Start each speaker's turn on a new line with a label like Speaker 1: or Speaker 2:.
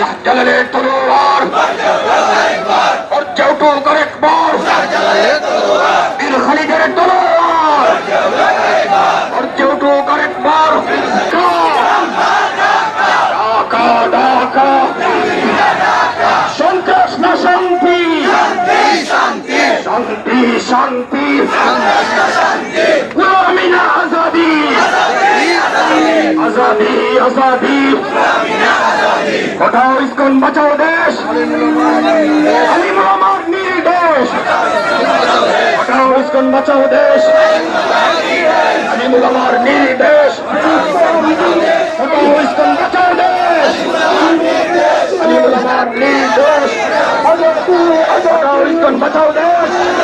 Speaker 1: শাহজালালের তলোয়ার পর্যাউটু করেকবার বীর খালিদের তলোয়ার পর্যাউটু করেকবার ঢাকা ঢাকা সন্ত্রাস না শান্তি শান্তি শান্তি গোলামি না আজাদি আজাদি আজাদি কোথাও ইস্কন বাঁচাও দেশ। আমার নির্দেশ কোথাও ইস্কন বাঁচাও দেশ। নির্দেশ কোথাও ইস্কন বাঁচাও দেশ। নির্দেশ কোথাও ইস্কন বাঁচাও দেশ।